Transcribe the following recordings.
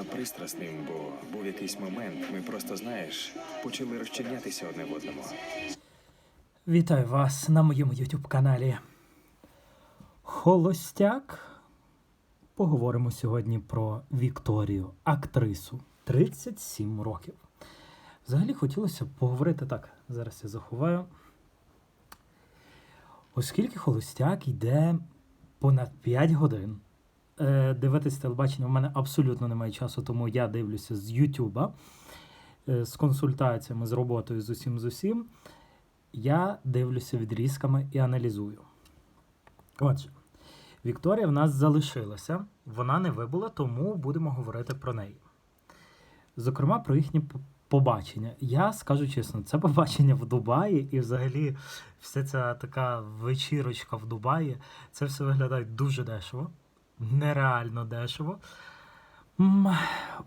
відносно пристрасним, бо був якийсь момент, ми просто знаєш, почали розчинятися одне в одному. Вітаю вас на моєму YouTube каналі Холостяк. Поговоримо сьогодні про Вікторію, актрису 37 років. Взагалі хотілося б поговорити так. Зараз я заховаю. Оскільки холостяк йде понад 5 годин. Е, дивитись телебачення в мене абсолютно немає часу, тому я дивлюся з Ютуба е, з консультаціями, з роботою з усім з усім. Я дивлюся відрізками і аналізую. Отже, Вікторія в нас залишилася, вона не вибула, тому будемо говорити про неї. Зокрема, про їхнє побачення. Я скажу чесно, це побачення в Дубаї, і взагалі вся ця така вечірочка в Дубаї, це все виглядає дуже дешево, нереально дешево.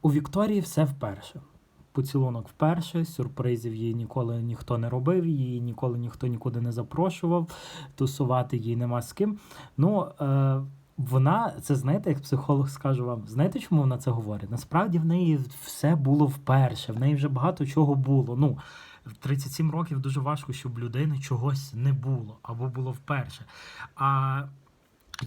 У Вікторії все вперше. Поцілунок вперше, сюрпризів їй ніколи ніхто не робив, її ніколи ніхто нікуди не запрошував, тусувати їй нема з ким. Ну, е, вона, це знаєте, як психолог скажу вам, знаєте, чому вона це говорить? Насправді в неї все було вперше, в неї вже багато чого було. Ну, в 37 років дуже важко, щоб людини чогось не було або було вперше. А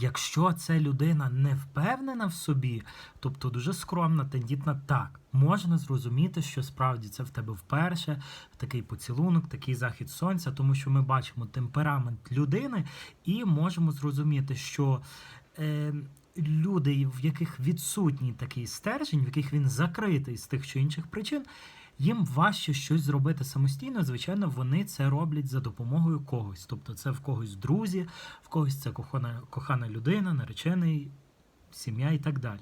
Якщо це людина не впевнена в собі, тобто дуже скромна, тендітна, так, можна зрозуміти, що справді це в тебе вперше, такий поцілунок, такий захід сонця, тому що ми бачимо темперамент людини і можемо зрозуміти, що е, люди, в яких відсутній такий стержень, в яких він закритий з тих чи інших причин, їм важче щось зробити самостійно. Звичайно, вони це роблять за допомогою когось. Тобто, це в когось друзі, в когось це кохана, кохана людина, наречений, сім'я і так далі.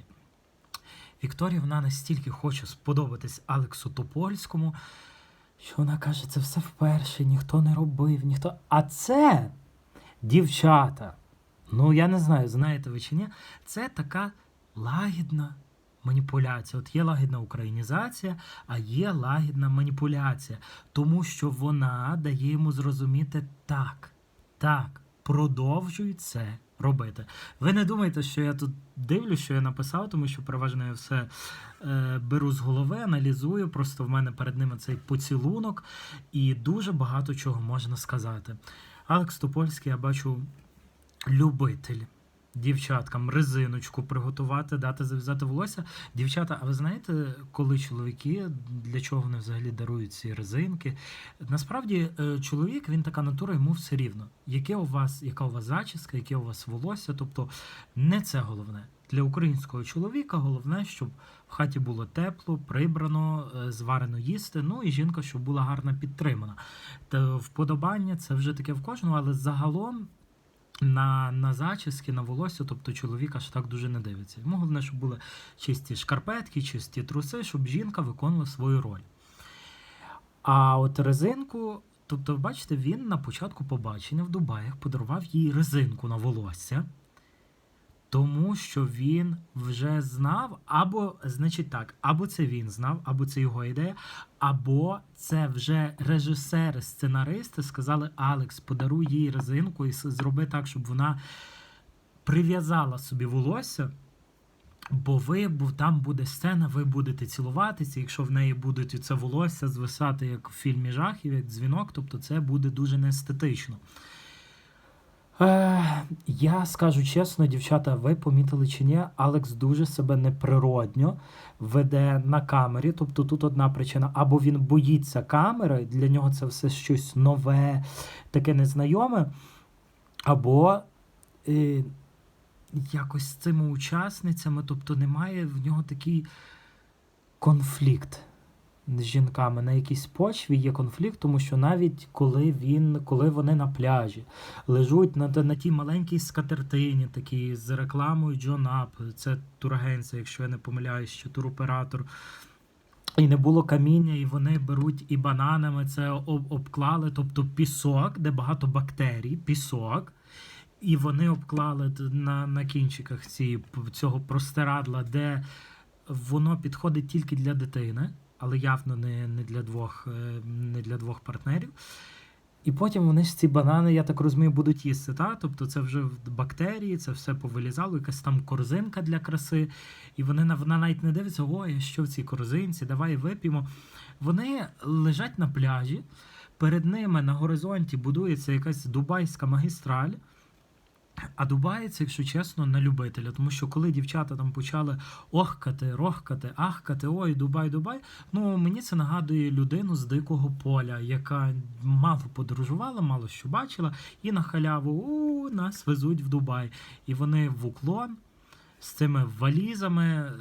Вікторія вона настільки хоче сподобатись Алексу Топольському, що вона каже, це все вперше, ніхто не робив, ніхто. А це дівчата. Ну, я не знаю, знаєте ви чи ні, це така лагідна маніпуляція. От є лагідна українізація, а є лагідна маніпуляція, тому що вона дає йому зрозуміти так, так, продовжуй це робити. Ви не думайте, що я тут дивлюсь, що я написав, тому що переважно я все е, беру з голови, аналізую. Просто в мене перед ними цей поцілунок, і дуже багато чого можна сказати. Алекс Топольський, я бачу, любитель. Дівчаткам резиночку приготувати, дати зав'язати волосся. Дівчата, а ви знаєте, коли чоловіки, для чого вони взагалі дарують ці резинки? Насправді, е, чоловік він така натура, йому все рівно. Яке у вас, яка у вас зачіска, яке у вас волосся? Тобто не це головне. Для українського чоловіка головне, щоб в хаті було тепло, прибрано, е, зварено їсти. Ну і жінка, щоб була гарно підтримана. Та вподобання це вже таке в кожного, але загалом на, на зачіски, на волосся, тобто чоловік аж так дуже не дивиться. Йому головне, щоб були чисті шкарпетки, чисті труси, щоб жінка виконувала свою роль. А от резинку, тобто, бачите, він на початку побачення в Дубаях подарував їй резинку на волосся. Тому що він вже знав, або, значить так, або це він знав, або це його ідея, або це вже режисери, сценаристи сказали: Алекс, подаруй їй резинку і зроби так, щоб вона прив'язала собі волосся. Бо ви, бо там буде сцена, ви будете цілуватися. Якщо в неї будуть це волосся звисати, як в фільмі жахів, як дзвінок, тобто це буде дуже неестетично. Е, я скажу чесно, дівчата, ви помітили чи ні, Алекс дуже себе неприродньо веде на камері. Тобто тут одна причина, або він боїться камери, для нього це все щось нове, таке незнайоме, або е, якось з цими учасницями, тобто немає в нього такий конфлікт з жінками. На якійсь почві є конфлікт, тому що навіть коли він, коли вони на пляжі лежуть на, на тій маленькій скатертині, такій з рекламою Джон Ап, це турагенція, якщо я не помиляюсь, чи туроператор. І не було каміння, і вони беруть і бананами це об, обклали, тобто пісок, де багато бактерій, пісок. І вони обклали на, на кінчиках ці, цього простирадла, де воно підходить тільки для дитини, але явно не, не, для, двох, е, не для двох партнерів. І потім вони ж ці банани, я так розумію, будуть їсти. Та? Тобто це вже бактерії, це все повилізало, якась там корзинка для краси. І вони вона навіть не дивиться, ой, що в цій корзинці, давай вип'ємо. Вони лежать на пляжі, перед ними на горизонті будується якась дубайська магістраль. А Дубай це, якщо чесно, на любителя. Тому що коли дівчата там почали охкати, рохкати, ахкати, ой, Дубай, Дубай. Ну мені це нагадує людину з дикого поля, яка мало подорожувала, мало що бачила, і на халяву у нас везуть в Дубай. І вони в уклон з цими валізами. е,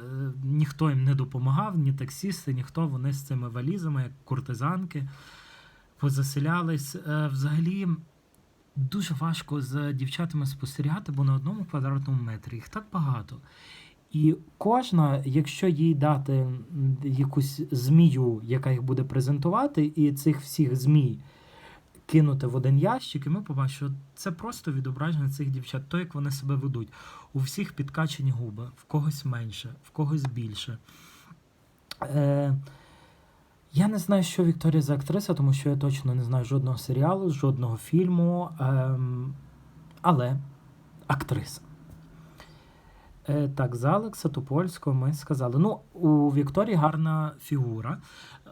Ніхто їм не допомагав, ні таксісти, ніхто. Вони з цими валізами, як куртизанки, позаселялись. Е, Взагалі. Дуже важко з дівчатами спостерігати, бо на одному квадратному метрі їх так багато. І кожна, якщо їй дати якусь змію, яка їх буде презентувати, і цих всіх змій кинути в один ящик, і ми побачимо, що це просто відображення цих дівчат, то як вони себе ведуть. У всіх підкачені губи, в когось менше, в когось більше. Е, я не знаю, що Вікторія за актриса, тому що я точно не знаю жодного серіалу, жодного фільму. Ем, але актриса. Е, так, за Алекса Топольського ми сказали. Ну, у Вікторії гарна фігура,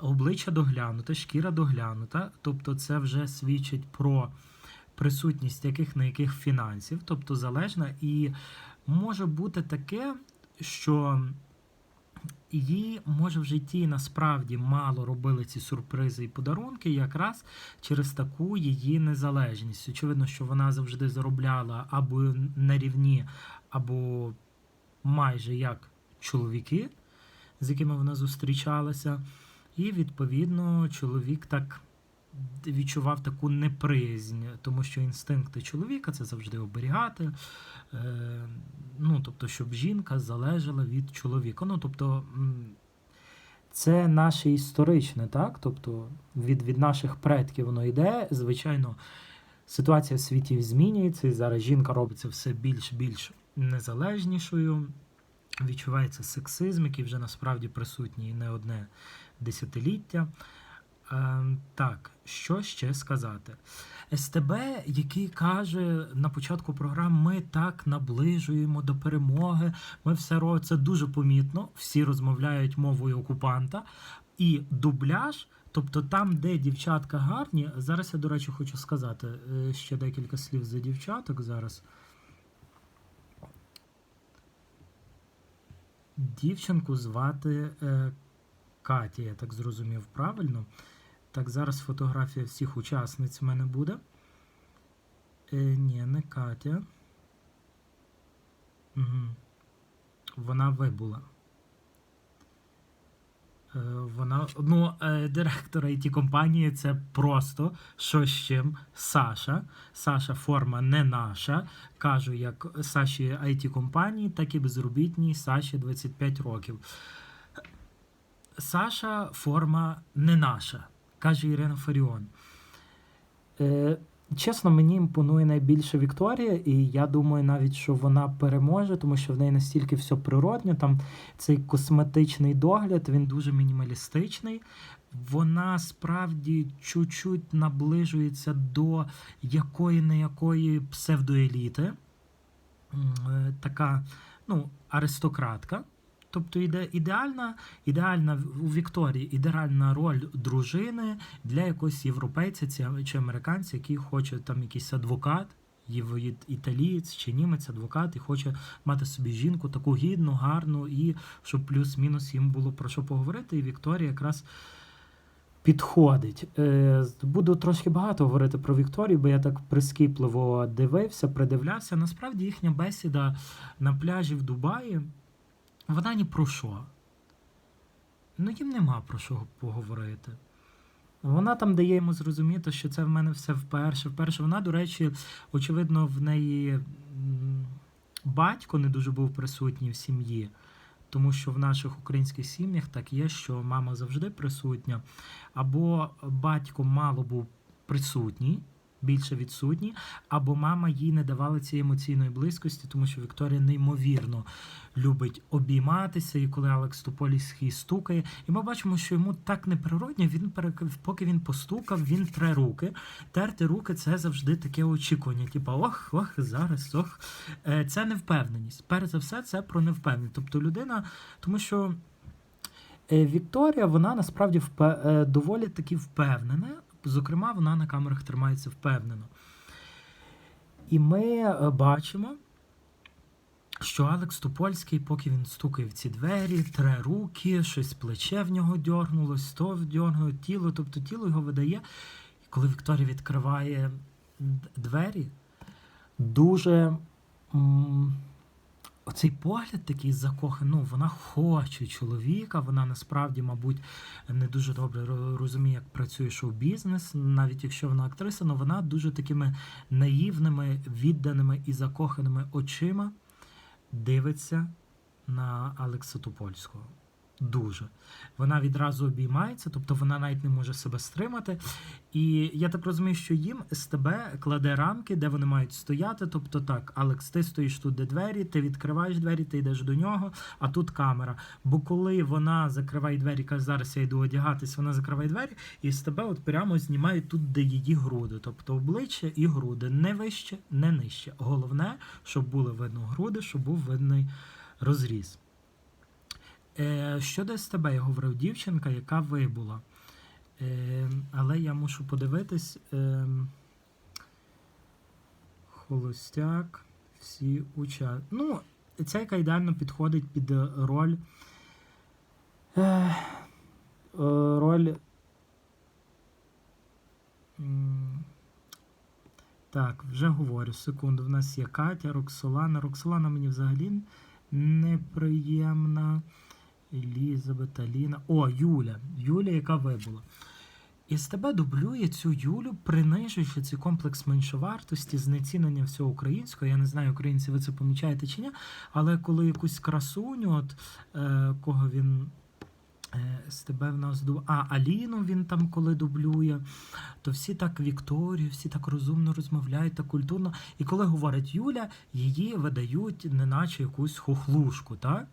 обличчя доглянуте, шкіра доглянута. Тобто, це вже свідчить про присутність яких на яких фінансів, тобто залежна. І може бути таке, що їй може в житті насправді мало робили ці сюрпризи і подарунки, якраз через таку її незалежність. Очевидно, що вона завжди заробляла або на рівні, або майже як чоловіки, з якими вона зустрічалася. І, відповідно, чоловік так відчував таку неприязнь, тому що інстинкти чоловіка це завжди оберігати. Е, ну, тобто, щоб жінка залежала від чоловіка. Ну, тобто, це наше історичне, так? Тобто, від, від наших предків воно йде. Звичайно, ситуація в світі змінюється, і зараз жінка робиться все більш-більш незалежнішою. Відчувається сексизм, який вже насправді присутній не одне десятиліття. Е, так, що ще сказати? СТБ, який каже на початку програми, ми так наближуємо до перемоги. Ми все робимо. Це дуже помітно. Всі розмовляють мовою окупанта. І дубляж, тобто там, де дівчатка гарні. Зараз я, до речі, хочу сказати е, ще декілька слів за дівчаток зараз. Дівчинку звати е, Катя, я так зрозумів правильно. Так, зараз фотографія всіх учасниць в мене буде. Е, ні, не Катя. Угу. Вона вибула. Е, вона, ну, е, директор it компанії це просто що з чим Саша. Саша форма не наша. Кажу, як Саші it компанії, так і безробітній Саші 25 років. Саша форма не наша, каже Ірина Фаріон. Е, чесно, мені імпонує найбільше Вікторія, і я думаю навіть, що вона переможе, тому що в неї настільки все природне. Там цей косметичний догляд, він дуже мінімалістичний. Вона справді чуть-чуть наближується до якої не якої псевдоеліти. Е, Така, ну, аристократка. Тобто іде ідеальна, ідеальна у Вікторії ідеальна роль дружини для якогось європейця чи американця, який хоче там якийсь адвокат, італієць чи німець адвокат, і хоче мати собі жінку таку гідну, гарну, і щоб плюс-мінус їм було про що поговорити. І Вікторія якраз підходить. Е, Буду трошки багато говорити про Вікторію, бо я так прискіпливо дивився, придивлявся. Насправді їхня бесіда на пляжі в Дубаї. Вона ні про що. Ну, їм нема про що поговорити. Вона там дає йому зрозуміти, що це в мене все вперше. Вперше вона, до речі, очевидно, в неї батько не дуже був присутній в сім'ї, тому що в наших українських сім'ях так є, що мама завжди присутня, або батько мало був присутній більше відсутні, або мама їй не давала цієї емоційної близькості, тому що Вікторія неймовірно любить обійматися, і коли Алекс Топольський стукає, і ми бачимо, що йому так неприродньо, він перек... поки він постукав, він тре руки. Терти руки це завжди таке очікування. Типа ох, ох, зараз, ох. Е, Це невпевненість. Перш за все, це про невпевненість. Тобто людина, тому що. Е, Вікторія, вона насправді впе... е, доволі таки впевнена. Зокрема, вона на камерах тримається впевнено. І ми е, бачимо, що Алекс Топольський, поки він стукає в ці двері, тре руки, щось плече в нього дьорнулось, то вдьорнуло тіло, тобто тіло його видає. І коли Вікторія відкриває двері, дуже. Оцей погляд такий закоханий, ну вона хоче чоловіка, вона насправді, мабуть, не дуже добре розуміє, як працює шоу-бізнес, навіть якщо вона актриса, але вона дуже такими наївними, відданими і закоханими очима дивиться на Алекса Топольського. Дуже. Вона відразу обіймається, тобто вона навіть не може себе стримати. І я так розумію, що їм СТБ кладе рамки, де вони мають стояти. Тобто так, Алекс, ти стоїш тут, де двері, ти відкриваєш двері, ти йдеш до нього, а тут камера. Бо коли вона закриває двері, каже, зараз я йду одягатись, вона закриває двері, і СТБ от прямо знімають тут, де її груди. Тобто обличчя і груди. Не вище, не нижче. Головне, щоб були видно груди, щоб був видний розріз. Е, щодо СТБ, я говорив дівчинка, яка вибула. Е, але я мушу подивитись. Е, холостяк, всі уча. Ну, ця яка ідеально підходить під роль. Е, е, роль. Так, вже говорю. Секунду. В нас є Катя, Роксолана. Роксолана мені взагалі неприємна. Елізабет, Аліна. О, Юля. Юля, яка вибула. І з тебе дублює цю Юлю, принижуючи цей комплекс меншовартості, знецінення всього українського. Я не знаю, українці, ви це помічаєте чи ні. Але коли якусь красуню, от е, кого він. е, З тебе в нас ду... А, Аліну він там коли дублює, то всі так Вікторію, всі так розумно розмовляють, так культурно. І коли говорить Юля, її видають неначе якусь хохлушку, так?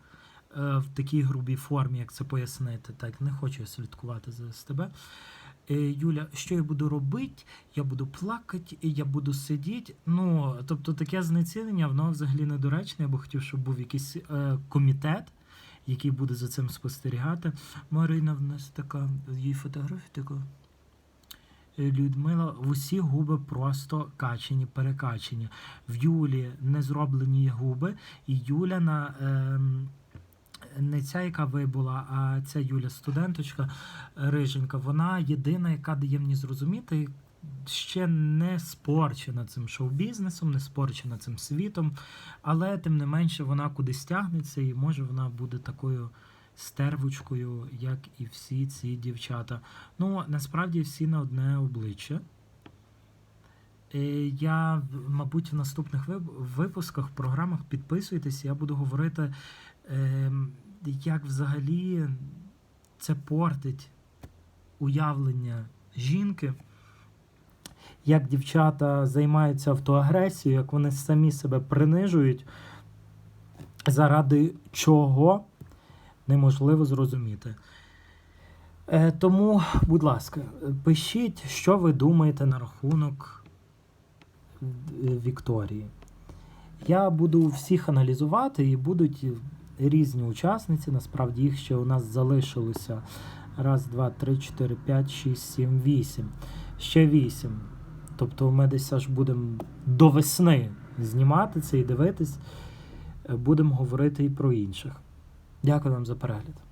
Е, в такій грубій формі, як це пояснити. Так, не хочу я слідкувати за СТБ. Е, Юля, що я буду робити? Я буду плакати, я буду сидіти. Ну, тобто таке знецінення, воно взагалі недоречне. Я би хотів, щоб був якийсь е, комітет, який буде за цим спостерігати. Марина в нас така, її фотографія така. Е, Людмила, в усі губи просто качені, перекачені. В Юлі не зроблені губи, і Юля на. ем, не ця, яка вибула, а ця Юля, студенточка Риженка, вона єдина, яка дає мені зрозуміти, ще не спорчена цим шоу-бізнесом, не спорчена цим світом, але тим не менше вона кудись тягнеться, і може вона буде такою стервочкою, як і всі ці дівчата. Ну, насправді всі на одне обличчя. Е, Я, мабуть, в наступних вип- випусках, програмах підписуйтесь, я буду говорити, ем, як взагалі це портить уявлення жінки, як дівчата займаються автоагресією, як вони самі себе принижують, заради чого неможливо зрозуміти. Е, Тому, будь ласка, пишіть, що ви думаєте на рахунок е, Вікторії. Я буду всіх аналізувати і будуть різні учасниці. Насправді їх ще у нас залишилося. Раз, два, три, чотири, п'ять, шість, сім, вісім. Ще вісім. Тобто ми десь аж будемо до весни знімати це і дивитись. Будемо говорити і про інших. Дякую вам за перегляд.